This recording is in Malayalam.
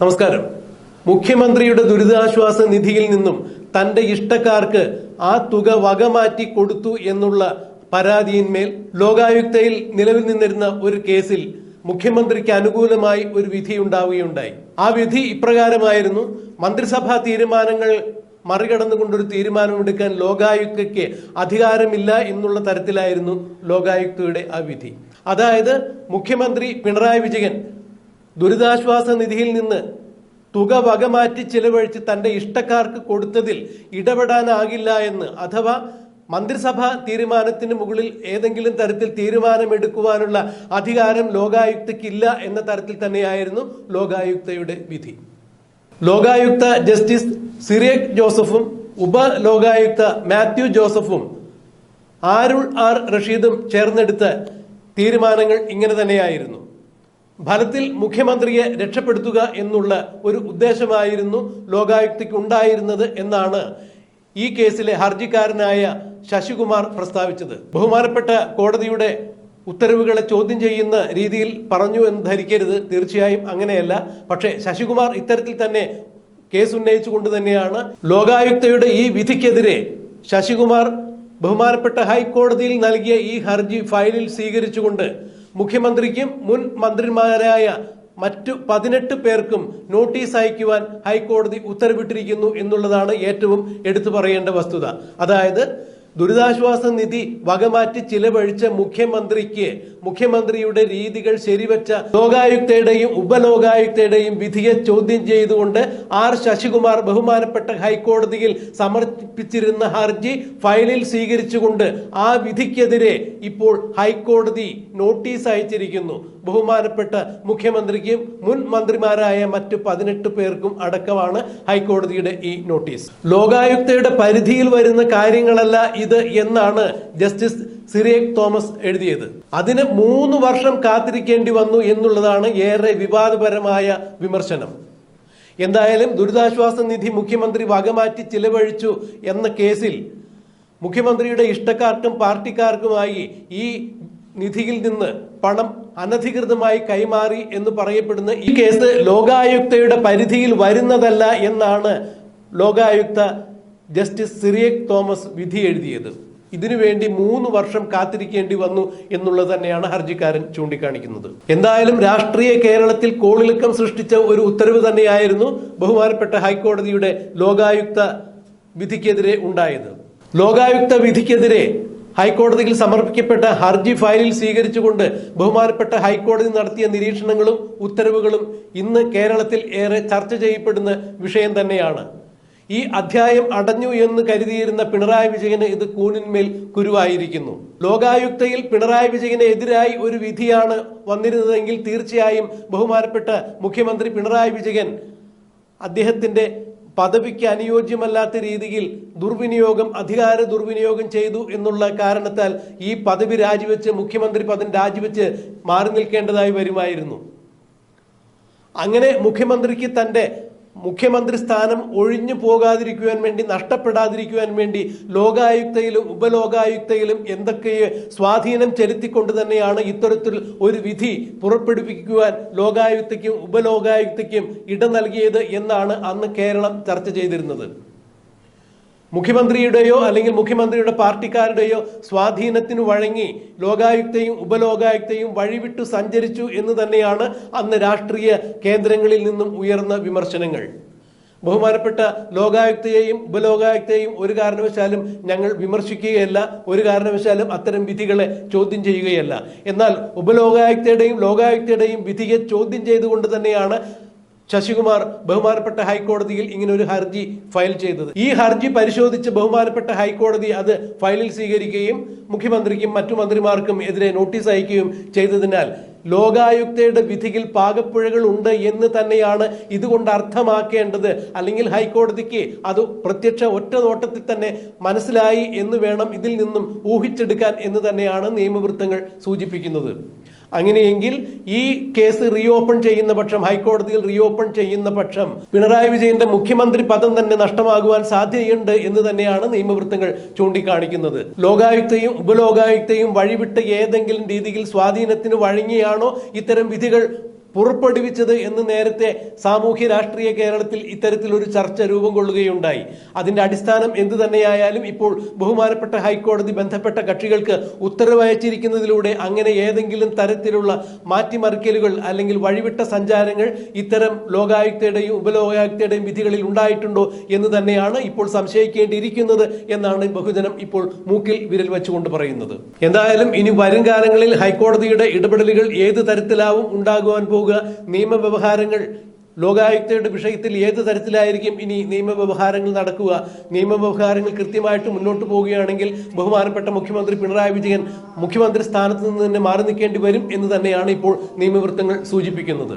നമസ്കാരം. മുഖ്യമന്ത്രിയുടെ ദുരിതാശ്വാസ നിധിയിൽ നിന്നും തന്റെ ഇഷ്ടക്കാർക്ക് ആ തുക വകമാറ്റി കൊടുത്തു എന്നുള്ള പരാതിയിന്മേൽ ലോകായുക്തയിൽ നിലവിൽ നിന്നിരുന്ന ഒരു കേസിൽ മുഖ്യമന്ത്രിക്ക് അനുകൂലമായി ഒരു വിധി ഉണ്ടാവുകയുണ്ടായി. ആ വിധി ഇപ്രകാരമായിരുന്നു. മന്ത്രിസഭാ തീരുമാനങ്ങൾ മറികടന്നുകൊണ്ടൊരു തീരുമാനമെടുക്കാൻ ലോകായുക്തയ്ക്ക് അധികാരമില്ല എന്നുള്ള തരത്തിലായിരുന്നു ലോകായുക്തയുടെ ആ വിധി. അതായത് മുഖ്യമന്ത്രി പിണറായി വിജയൻ ദുരിതാശ്വാസ നിധിയിൽ നിന്ന് തുക വകമാറ്റി ചിലവഴിച്ച് തന്റെ ഇഷ്ടക്കാർക്ക് കൊടുത്തതിൽ ഇടപെടാനാകില്ല എന്ന് അഥവാ മന്ത്രിസഭാ തീരുമാനത്തിന് മുകളിൽ ഏതെങ്കിലും തരത്തിൽ തീരുമാനമെടുക്കുവാനുള്ള അധികാരം ലോകായുക്തയ്ക്കില്ല എന്ന തരത്തിൽ തന്നെയായിരുന്നു ലോകായുക്തയുടെ വിധി. ലോകായുക്ത ജസ്റ്റിസ് സിറിയക് ജോസഫും ഉപ ലോകായുക്ത മാത്യു ജോസഫും ആരുൾ ആർ റഷീദും ചേർന്നെടുത്ത തീരുമാനങ്ങൾ ഇങ്ങനെ തന്നെയായിരുന്നു. ഫലത്തിൽ മുഖ്യമന്ത്രിയെ രക്ഷപ്പെടുത്തുക എന്നുള്ള ഒരു ഉദ്ദേശമായിരുന്നു ലോകായുക്തിക്ക് ഉണ്ടായിരുന്നത് എന്നാണ് ഈ കേസിലെ ഹർജിക്കാരനായ ശശികുമാർ പ്രസ്താവിച്ചത്. ബഹുമാനപ്പെട്ട കോടതിയുടെ ഉത്തരവുകളെ ചോദ്യം ചെയ്യുന്ന രീതിയിൽ പറഞ്ഞു എന്ന് ധരിക്കരുത്. തീർച്ചയായും അങ്ങനെയല്ല. പക്ഷേ ശശികുമാർ ഇത്തരത്തിൽ തന്നെ കേസ് ഉന്നയിച്ചുകൊണ്ട് തന്നെയാണ് ലോകായുക്തയുടെ ഈ വിധിക്കെതിരെ ശശികുമാർ ബഹുമാനപ്പെട്ട ഹൈക്കോടതിയിൽ നൽകിയ ഈ ഹർജി ഫയലിൽ സ്വീകരിച്ചുകൊണ്ട് മുഖ്യമന്ത്രിക്കും മുൻ മന്ത്രിമാരായ മറ്റു പതിനെട്ട് പേർക്കും നോട്ടീസ് അയക്കുവാൻ ഹൈക്കോടതി ഉത്തരവിട്ടിരിക്കുന്നു എന്നുള്ളതാണ് ഏറ്റവും എടുത്തു പറയേണ്ട വസ്തുത. അതായത് ദുരിതാശ്വാസ നിധി വകമാറ്റി ചിലവഴിച്ച മുഖ്യമന്ത്രിക്ക് മുഖ്യമന്ത്രിയുടെ രീതികൾ ശരിവച്ച ലോകായുക്തയുടെയും ഉപലോകായുക്തയുടെയും വിധിയെ ചോദ്യം ചെയ്തുകൊണ്ട് ആർ ശശികുമാർ ബഹുമാനപ്പെട്ട ഹൈക്കോടതിയിൽ സമർപ്പിച്ചിരുന്ന ഹർജി ഫയലിൽ സ്വീകരിച്ചുകൊണ്ട് ആ വിധിക്കെതിരെ ഇപ്പോൾ ഹൈക്കോടതി നോട്ടീസ് അയച്ചിരിക്കുന്നു. ബഹുമാനപ്പെട്ട മുഖ്യമന്ത്രിക്കും മുൻ മന്ത്രിമാരായ മറ്റു പതിനെട്ട് പേർക്കും അടക്കമാണ് ഹൈക്കോടതിയുടെ ഈ നോട്ടീസ്. ലോകായുക്തയുടെ പരിധിയിൽ വരുന്ന കാര്യങ്ങളല്ല ഇത് എന്നാണ് ജസ്റ്റിസ് സിറിയക് തോമസ് എഴുതിയത്. അതിന് മൂന്ന് വർഷം കാത്തിരിക്കേണ്ടി വന്നു എന്നുള്ളതാണ് ഏറെ വിവാദപരമായ വിമർശനം. എന്തായാലും ദുരിതാശ്വാസ നിധി മുഖ്യമന്ത്രി വകമാറ്റി ചിലവഴിച്ചു എന്ന കേസിൽ മുഖ്യമന്ത്രിയുടെ ഇഷ്ടക്കാർക്കും പാർട്ടിക്കാർക്കുമായി ഈ നിധിയിൽ നിന്ന് പണം അനധികൃതമായി കൈമാറി എന്ന് പറയപ്പെടുന്ന ഈ കേസ് ലോകായുക്തയുടെ പരിധിയിൽ വരുന്നതല്ല എന്നാണ് ലോകായുക്ത ജസ്റ്റിസ് സിറിയക് തോമസ് വിധി എഴുതിയത്. ഇതിനുവേണ്ടി മൂന്ന് വർഷം കാത്തിരിക്കേണ്ടി വന്നു എന്നുള്ളത് തന്നെയാണ് ഹർജിക്കാരൻ ചൂണ്ടിക്കാണിക്കുന്നത്. എന്തായാലും രാഷ്ട്രീയ കേരളത്തിൽ കോളിളക്കം സൃഷ്ടിച്ച ഒരു ഉത്തരവ് തന്നെയായിരുന്നു ബഹുമാനപ്പെട്ട ഹൈക്കോടതിയുടെ ലോകായുക്ത വിധിക്കെതിരെ ഉണ്ടായത്. ലോകായുക്ത വിധിക്കെതിരെ ഹൈക്കോടതിയിൽ സമർപ്പിക്കപ്പെട്ട ഹർജി ഫയലിൽ സ്വീകരിച്ചുകൊണ്ട് ബഹുമാനപ്പെട്ട ഹൈക്കോടതി നടത്തിയ നിരീക്ഷണങ്ങളും ഉത്തരവുകളും ഇന്ന് കേരളത്തിൽ ഏറെ ചർച്ച ചെയ്യപ്പെടുന്ന വിഷയം തന്നെയാണ്. ഈ അധ്യായം അടഞ്ഞു എന്ന് കരുതിയിരുന്ന പിണറായി വിജയന് ഇത് കൂനിന്മേൽ കുരുവായിരിക്കുന്നു. ലോകായുക്തയിൽ പിണറായി വിജയന് എതിരായി ഒരു വിധിയാണ് വന്നിരുന്നതെങ്കിൽ തീർച്ചയായും ബഹുമാനപ്പെട്ട മുഖ്യമന്ത്രി പിണറായി വിജയൻ അദ്ദേഹത്തിന്റെ പദവിക്ക് അനുയോജ്യമല്ലാത്ത രീതിയിൽ ദുർവിനിയോഗം അധികാര ദുർവിനിയോഗം ചെയ്തു എന്നുള്ള കാരണത്താൽ ഈ പദവി രാജിവെച്ച് മുഖ്യമന്ത്രി പദം രാജിവെച്ച് മാറി നിൽക്കേണ്ടതായി വരുമായിരുന്നു. അങ്ങനെ മുഖ്യമന്ത്രിക്ക് തന്റെ മുഖ്യമന്ത്രി സ്ഥാനം ഒഴിഞ്ഞു പോകാതിരിക്കുവാൻ വേണ്ടി നഷ്ടപ്പെടാതിരിക്കുവാൻ വേണ്ടി ലോകായുക്തയിലും ഉപലോകായുക്തയിലും എന്തൊക്കെ സ്വാധീനം ചെലുത്തിക്കൊണ്ട് തന്നെയാണ് ഇത്തരത്തിൽ ഒരു വിധി പുറപ്പെടുവിക്കുവാൻ ലോകായുക്തയ്ക്കും ഉപലോകായുക്തയ്ക്കും ഇടം നൽകിയത് എന്നാണ് അന്ന് കേരളം ചർച്ച ചെയ്തിരുന്നത്. മുഖ്യമന്ത്രിയുടെയോ അല്ലെങ്കിൽ മുഖ്യമന്ത്രിയുടെ പാർട്ടിക്കാരുടെയോ സ്വാധീനത്തിന് വഴങ്ങി ലോകായുക്തയും ഉപലോകായുക്തയും വഴിവിട്ടു സഞ്ചരിച്ചു എന്ന് തന്നെയാണ് അന്ന് രാഷ്ട്രീയ കേന്ദ്രങ്ങളിൽ നിന്നും ഉയർന്ന വിമർശനങ്ങൾ. ബഹുമാനപ്പെട്ട ലോകായുക്തയെയും ഉപലോകായുക്തയെയും ഒരു കാരണവശാലും ഞങ്ങൾ വിമർശിക്കുകയല്ല ഒരു കാരണവശാലും അത്തരം വിധികളെ ചോദ്യം ചെയ്യുകയല്ല. എന്നാൽ ഉപലോകായുക്തയുടെയും ലോകായുക്തയുടെയും വിധിയെ ചോദ്യം ചെയ്തുകൊണ്ട് തന്നെയാണ് ശശികുമാർ ബഹുമാനപ്പെട്ട ഹൈക്കോടതിയിൽ ഇങ്ങനെ ഒരു ഹർജി ഫയൽ ചെയ്തത്. ഈ ഹർജി പരിശോധിച്ച് ബഹുമാനപ്പെട്ട ഹൈക്കോടതി അത് ഫയലിൽ സ്വീകരിക്കുകയും മുഖ്യമന്ത്രിക്കും മറ്റു മന്ത്രിമാർക്കും എതിരെ നോട്ടീസ് അയക്കുകയും ചെയ്തതിനാൽ ലോകായുക്തയുടെ വിധിയിൽ പാകപ്പുഴകൾ ഉണ്ട് എന്ന് തന്നെയാണ് ഇതുകൊണ്ട് അർത്ഥമാക്കേണ്ടത്. അല്ലെങ്കിൽ ഹൈക്കോടതിക്ക് അത് പ്രത്യക്ഷ ഒറ്റ നോട്ടത്തിൽ തന്നെ മനസ്സിലായി എന്ന് വേണം ഇതിൽ നിന്നും ഊഹിച്ചെടുക്കാൻ എന്ന് തന്നെയാണ് നിയമവൃത്തങ്ങൾ സൂചിപ്പിക്കുന്നത്. അങ്ങനെയെങ്കിൽ ഈ കേസ് റീഓപ്പൺ ചെയ്യുന്ന പക്ഷം ഹൈക്കോടതിയിൽ റീഓപ്പൺ ചെയ്യുന്ന പക്ഷം പിണറായി വിജയന്റെ മുഖ്യമന്ത്രി പദം തന്നെ നഷ്ടമാകുവാൻ സാധ്യതയുണ്ട് എന്ന് തന്നെയാണ് നിയമവൃത്തങ്ങൾ ചൂണ്ടിക്കാണിക്കുന്നത്. ലോകായുക്തയും ഉപലോകായുക്തയും വഴിവിട്ട് ഏതെങ്കിലും രീതിയിൽ സ്വാധീനത്തിന് വഴങ്ങിയാണോ ഇത്തരം വിധികൾ പുറപ്പെടുവിച്ചത് എന്ന് നേരത്തെ സാമൂഹ്യ രാഷ്ട്രീയ കേരളത്തിൽ ഇത്തരത്തിലൊരു ചർച്ച രൂപം കൊള്ളുകയുണ്ടായി. അതിന്റെ അടിസ്ഥാനം എന്തു തന്നെയായാലും ഇപ്പോൾ ബഹുമാനപ്പെട്ട ഹൈക്കോടതി ബന്ധപ്പെട്ട കക്ഷികൾക്ക് ഉത്തരവയച്ചിരിക്കുന്നതിലൂടെ അങ്ങനെ ഏതെങ്കിലും തരത്തിലുള്ള മാറ്റിമറിക്കലുകൾ അല്ലെങ്കിൽ വഴിവിട്ട സഞ്ചാരങ്ങൾ ഇത്തരം ലോകായുക്തയുടെയും ഉപലോകായുക്തയുടെയും വിധികളിൽ ഉണ്ടായിട്ടുണ്ടോ എന്ന് തന്നെയാണ് ഇപ്പോൾ സംശയിക്കേണ്ടിയിരിക്കുന്നത് എന്നാണ് ബഹുജനം ഇപ്പോൾ മൂക്കിൽ വിരൽ വെച്ചുകൊണ്ട് പറയുന്നത്. എന്തായാലും ഇനി വരും കാലങ്ങളിൽ ഹൈക്കോടതിയുടെ ഇടപെടലുകൾ ഏത് തരത്തിലാവും ഉണ്ടാകുവാൻ പോകുക നിയമവ്യവഹാരങ്ങൾ ലോകായുക്തയുടെ വിഷയത്തിൽ ഏത് തരത്തിലായിരിക്കും ഇനി നിയമവ്യവഹാരങ്ങൾ നടക്കുക? നിയമവ്യവഹാരങ്ങൾ കൃത്യമായിട്ട് മുന്നോട്ട് പോവുകയാണെങ്കിൽ ബഹുമാനപ്പെട്ട മുഖ്യമന്ത്രി പിണറായി വിജയൻ മുഖ്യമന്ത്രി സ്ഥാനത്ത് നിന്ന് തന്നെ മാറി നിൽക്കേണ്ടി വരും എന്ന് തന്നെയാണ് ഇപ്പോൾ നിയമവൃത്തങ്ങൾ സൂചിപ്പിക്കുന്നത്.